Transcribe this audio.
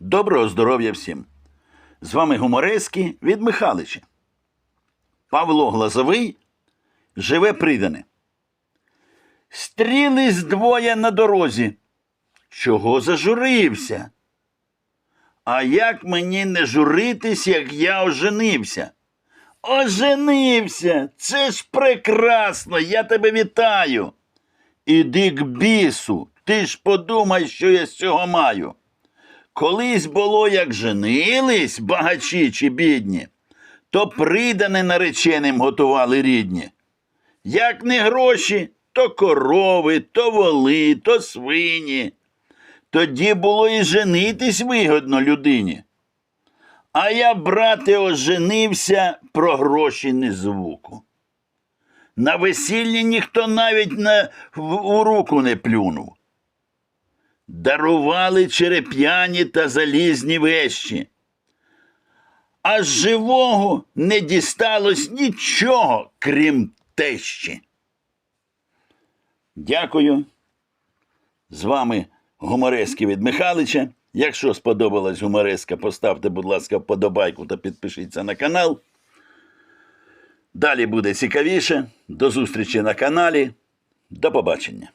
Доброго здоров'я всім! З вами гуморески від Михалича. Павло Глазовий живе придане. Стрілись двоє на дорозі. Чого зажурився? А як мені не журитись, як я оженився? Оженився! Це ж прекрасно! Я тебе вітаю. Іди к бісу, ти ж подумай, що я з цього маю. Колись було, як женились, багачі чи бідні, то придане нареченим готували рідні. Як не гроші, то корови, то воли, то свині. Тоді було і женитись вигодно людині. А я, брате, оженився про гроші не звуку. На весіллі ніхто навіть на, в, у руку не плюнув. Дарували череп'яні та залізні вещі. А з живого не дісталось нічого, крім тещі. Дякую. З вами гуморески від Михалича. Якщо сподобалась гумореска, поставте, будь ласка, вподобайку та підпишіться на канал. Далі буде цікавіше. До зустрічі на каналі. До побачення.